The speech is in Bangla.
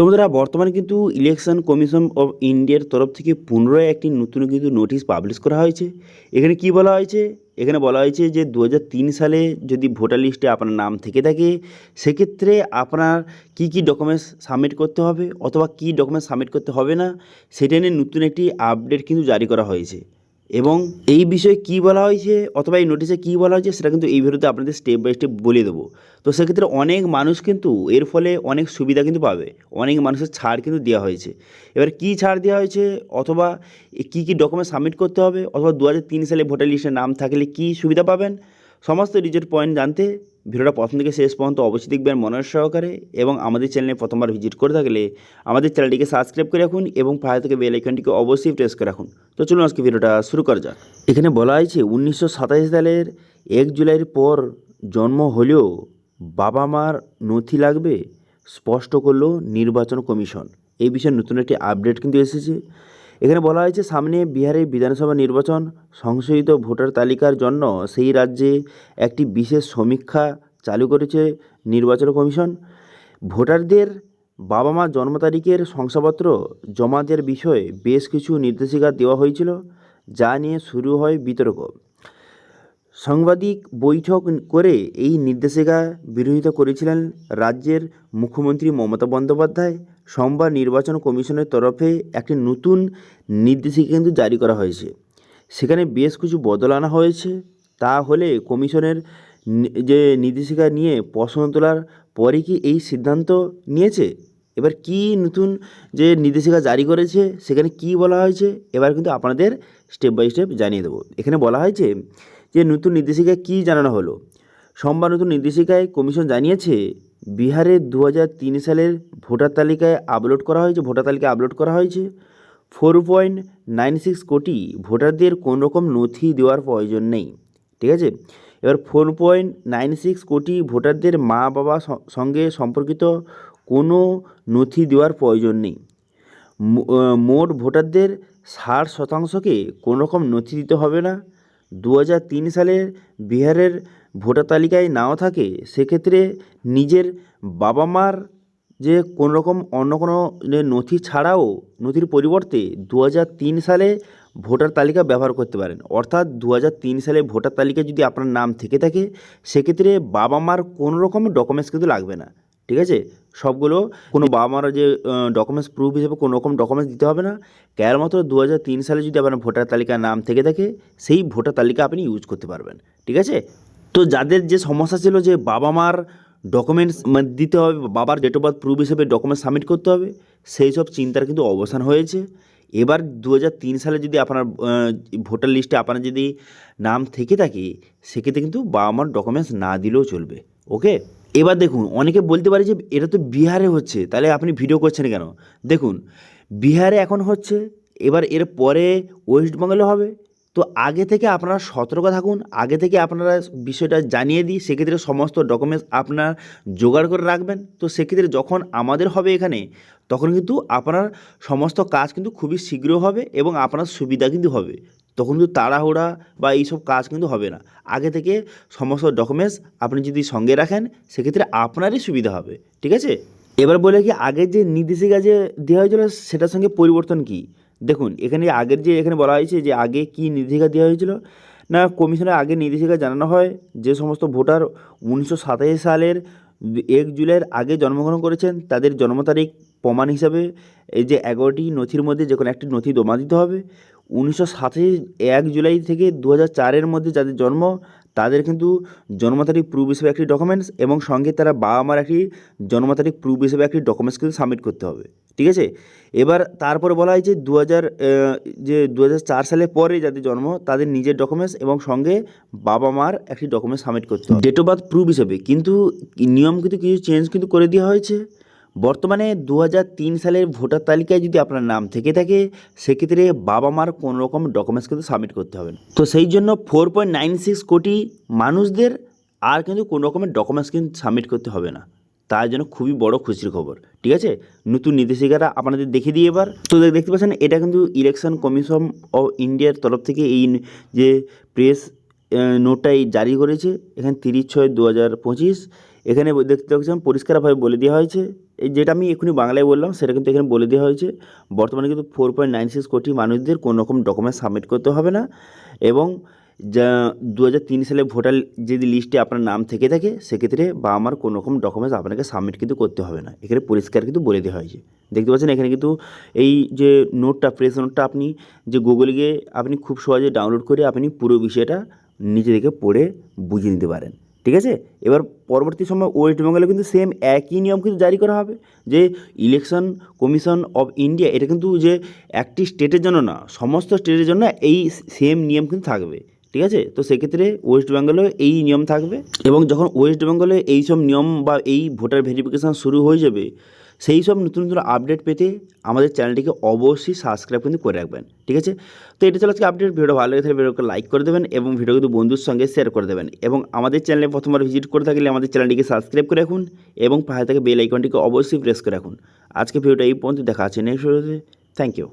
তো বন্ধুরা, বর্তমানে কিন্তু ইলেকশন কমিশন অফ ইন্ডিয়ার তরফ থেকে পুনরায় একটি নতুন কিন্তু নোটিশ পাবলিশ করা হয়েছে। এখানে কি বলা হয়েছে? এখানে বলা হয়েছে যে দু হাজার তিন সালে যদি ভোটার লিস্টে আপনার নাম থেকে থাকে, সেক্ষেত্রে আপনার কি কি ডকুমেন্টস সাবমিট করতে হবে অথবা কি ডকুমেন্টস সাবমিট করতে হবে না, সেটা নিয়ে নতুন একটি আপডেট কিন্তু জারি করা হয়েছে। এবং এই বিষয়ে কী বলা হয়েছে অথবা এই নোটিশে কী বলা হয়েছে সেটা কিন্তু এই ভিডিওতে আপনাদের স্টেপ বাই স্টেপ বলে দেবো। তো সেক্ষেত্রে অনেক মানুষ কিন্তু এর ফলে অনেক সুবিধা কিন্তু পাবে। অনেক মানুষের ছাড় কিন্তু দেওয়া হয়েছে। এবার কি ছাড় দেওয়া হয়েছে অথবা কী কী ডকুমেন্ট সাবমিট করতে হবে? অথবা দু হাজার তিন সালে ভোটার লিস্টে নাম থাকলে কী সুবিধা পাবেন? সমস্ত রিজেক্ট পয়েন্ট জানতে ভিডিওটা প্রথম থেকে শেষ পর্যন্ত অবশ্যই দেখবেন মনোযোগ সহকারে এবং আমাদের চ্যানেলে প্রথমবার ভিজিট করে থাকলে আমাদের চ্যানেলটিকে সাবস্ক্রাইব করে রাখুন এবং পাশে থেকে বেল আইকনটিকে অবশ্যই প্রেস করে রাখুন। তো চলুন আজকে ভিডিওটা শুরু করা যাক। এখানে বলা হয়েছে উনিশশো সাতাশ সালের এক জুলাইয়ের পর জন্ম হলেও বাবা মার নথি লাগবে, স্পষ্ট করল নির্বাচন কমিশন। এই বিষয়ে নতুন একটি আপডেট কিন্তু এসেছে। এখানে বলা হয়েছে, সামনে বিহারে বিধানসভা নির্বাচন সংশোধিত ভোটার তালিকার জন্য সেই রাজ্যে একটি বিশেষ সমীক্ষা চালু করেছে নির্বাচন কমিশন। ভোটারদের বাবা মা জন্ম তারিখের শংসাপত্র জমা দেওয়ার বিষয়ে বেশ কিছু নির্দেশিকা দেওয়া হয়েছিল, যা নিয়ে শুরু হয় বিতর্ক। সাংবাদিক বৈঠক করে এই নির্দেশিকা বিরোধিতা করেছিলেন রাজ্যের মুখ্যমন্ত্রী মমতা বন্দ্যোপাধ্যায় সোমবার নির্বাচন কমিশনের তরফে একটি নতুন নির্দেশিকা কিন্তু জারি করা হয়েছে। সেখানে বেশ কিছু বদল আনা হয়েছে। তা হলে কমিশনের যে নির্দেশিকা নিয়ে প্রশ্ন তোলার পরে কি এই সিদ্ধান্ত নিয়েছে? এবার কি নতুন যে নির্দেশিকা জারি করেছে, সেখানে কি বলা হয়েছে, এবার কিন্তু আপনাদের স্টেপ বাই স্টেপ জানিয়ে দেবো। এখানে বলা হয়েছে যে, নতুন নির্দেশিকায় কী জানানো হলো? সোমবার নতুন নির্দেশিকায় কমিশন জানিয়েছে বিহারে দু হাজার তিন সালের ভোটার তালিকায় আপলোড করা হয়েছে, ভোটার তালিকায় আপলোড করা হয়েছে। ফোর পয়েন্ট নাইন সিক্স কোটি ভোটারদের কোনো রকম নথি দেওয়ার প্রয়োজন নেই, ঠিক আছে? এবার ফোর পয়েন্ট নাইন সিক্স কোটি ভোটারদের মা বাবা সঙ্গে সম্পর্কিত কোনো নথি দেওয়ার প্রয়োজন নেই। মোট ভোটারদের ষাট শতাংশকে কোনো রকম নথি দিতে হবে না। দু হাজার তিন সালের বিহারের ভোটার তালিকায় নাও থাকে, সেক্ষেত্রে নিজের বাবা মার যে কোনো রকম অন্য কোনো নথি ছাড়াও নথির পরিবর্তে দু হাজার তিন সালে ভোটার তালিকা ব্যবহার করতে পারেন। অর্থাৎ দু হাজার তিন সালে ভোটার তালিকায় যদি আপনার নাম থেকে থাকে, সেক্ষেত্রে বাবা মার কোনো রকম ডকুমেন্টস কিন্তু লাগবে না। ঠিক আছে? সবগুলো কোনো বাবা মার যে ডকুমেন্টস প্রুফ হিসেবে কোনো রকম ডকুমেন্টস দিতে হবে না। কেবলমাত্র দু সালে যদি আপনার ভোটার তালিকার নাম থেকে থাকে, সেই ভোটার তালিকা আপনি ইউজ করতে পারবেন। ঠিক আছে? তো যাদের যে সমস্যা ছিল যে বাবা মার ডকুমেন্টস দিতে হবে, বাবার ডেট অফ বার্থ প্রুফ হিসেবে ডকুমেন্টস সাবমিট করতে হবে, সেই সব চিন্তার কিন্তু অবসান হয়েছে। এবার দু হাজার তিন সালে যদি আপনার ভোটার লিস্টে আপনার যদি নাম থেকে থাকে, সেক্ষেত্রে কিন্তু বাবা মার ডকুমেন্টস না দিলেও চলবে ওকে এবার দেখুন, অনেকে বলতে পারে যে এটা তো বিহারে হচ্ছে, তাহলে আপনি ভিডিও করছেন কেন? দেখুন, বিহারে এখন হচ্ছে, এবার এর পরে ওয়েস্ট বেঙ্গলে হবে তো আগে থেকে আপনারা সতর্ক থাকুন, আগে থেকে আপনারা বিষয়টা জানিয়ে দিই, সেক্ষেত্রে সমস্ত ডকুমেন্টস আপনার জোগাড় করে রাখবেন। তো সেক্ষেত্রে যখন আমাদের হবে এখানে, তখন কিন্তু আপনার সমস্ত কাজ কিন্তু খুবই শীঘ্র হবে এবং আপনার সুবিধা কিন্তু হবে। তখন কিন্তু তাড়াহুড়া বা এইসব কাজ কিন্তু হবে না। আগে থেকে সমস্ত ডকুমেন্টস আপনি যদি সঙ্গে রাখেন, সেক্ষেত্রে আপনারই সুবিধা হবে। ঠিক আছে? এবার বলে কি আগের যে নির্দেশিকা যে দেওয়া হয়েছিল, সেটার সঙ্গে পরিবর্তন কি? দেখুন, এখানে আগের যে এখানে বলা হয়েছে যে আগে কি নির্দেশিকা দেওয়া হয়েছিল? না, কমিশনের আগে নির্দেশিকা জানানো হয় যে সমস্ত ভোটার উনিশশো সাতাশি সালের এক জুলাইয়ের আগে জন্মগ্রহণ করেছেন, তাদের জন্ম তারিখ, প্রমাণ হিসাবে এই যে এগারোটি নথির মধ্যে যে কোনো একটি নথি জমা দিতে হবে। উনিশশো সাতাশি এক জুলাই থেকে দু হাজার মধ্যে যাদের জন্ম তাদের কিন্তু জন্ম তারিখ প্রুফ হিসেবে একটি ডকুমেন্টস এবং সঙ্গে তারা বাবা মার একটি জন্ম তারিখ প্রুফ হিসেবে একটি ডকুমেন্টস কিন্তু সাবমিট করতে হবে, ঠিক আছে? এবার তারপরে বলা হয় যে দু হাজার যে দু সালের পরে যাদের জন্ম, তাদের নিজের ডকুমেন্টস এবং সঙ্গে বাবা মার একটি ডকুমেন্টস সাবমিট করতে হবে। ডেট অফ বার্থ প্রুফ হিসেবে, কিন্তু নিয়ম কিন্তু কিছু চেঞ্জ কিন্তু করে দেওয়া হয়েছে। বর্তমানে দু হাজার তিন সালের ভোটার তালিকায় যদি আপনার নাম থেকে থাকে, সেক্ষেত্রে বাবা মার কোনো রকম ডকুমেন্টস কিন্তু সাবমিট করতে হবে তো সেই জন্য ফোর পয়েন্ট নাইন সিক্স কোটি মানুষদের আর কিন্তু কোনো রকমের ডকুমেন্টস কিন্তু সাবমিট করতে হবে না। তার জন্য খুবই বড় খুশির খবর, ঠিক আছে? নতুন নির্দেশিকারা আপনাদের দেখে দিয়ে এবার। তো দেখতে পাচ্ছেন, এটা কিন্তু ইলেকশন কমিশন অফ ইন্ডিয়ার তরফ থেকে এই যে প্রেস নোটটা এই জারি করেছে। এখানে তিরিশ ছয় দু হাজার পঁচিশ। এখানে দেখতে পাচ্ছেন, পরিষ্কারভাবে বলে দেওয়া হয়েছে। যেটা আমি এখনই বাংলায় বললাম, সেটা কিন্তু এখানে বলে দেওয়া হয়েছে। বর্তমানে কিন্তু ফোর পয়েন্ট নাইন সিক্স কোটি মানুষদের কোনো রকম ডকুমেন্ট সাবমিট করতে হবে না। এবং যা দু হাজার তিন সালে ভোটার যদি লিস্টে আপনার নাম থেকে থাকে, সেক্ষেত্রে বা আমার কোনো রকম ডকুমেন্টস আপনাকে সাবমিট কিন্তু করতে হবে না। এখানে পরিষ্কার কিন্তু বলে দেওয়া হয়েছে। দেখতে পাচ্ছেন, এখানে কিন্তু এই যে নোটটা প্রেস নোটটা আপনি যে গুগলে গিয়ে আপনি খুব সহজে ডাউনলোড করে আপনি পুরো বিষয়টা নিজে থেকে পড়ে বুঝে নিতে পারেন, ঠিক আছে? এবার পরবর্তী সময় ওয়েস্ট বেঙ্গলে কিন্তু সেম একই নিয়ম কিন্তু জারি করা হবে, যে ইলেকশন কমিশন অফ ইন্ডিয়া এটা কিন্তু যে একটি স্টেটের জন্য না, সমস্ত স্টেটের জন্য এই সেম নিয়ম কিন্তু থাকবে, ঠিক আছে? তো সেক্ষেত্রে ওয়েস্ট বেঙ্গলেও এই নিয়ম থাকবে এবং যখন ওয়েস্ট বেঙ্গলে এই সব নিয়ম বা এই ভোটার ভেরিফিকেশান শুরু হয়ে যাবে সেই সব নতুন নতুন আপডেট পেতে আমাদের চ্যানেলটিকে অবশ্যই সাবস্ক্রাইব কিন্তু করে রাখবেন, ঠিক আছে? তো এটা ছিল আজকে আপডেট ভিডিও ভালো লাগে তাহলে ভিডিওকে লাইক করে দেবেন এবং ভিডিও কিন্তু বন্ধুর সঙ্গে শেয়ার করে দেবেন এবং আমাদের চ্যানেলে প্রথমবার ভিজিট করে থাকলে আমাদের চ্যানেলটিকে সাবস্ক্রাইব করে রাখুন এবং পাশে থেকে বেল আইকনটিকে অবশ্যই প্রেস করে রাখুন। আজকে ভিডিওটা এই পর্যন্ত, দেখা আছে নেক্সট ভিডিওতে থ্যাংক ইউ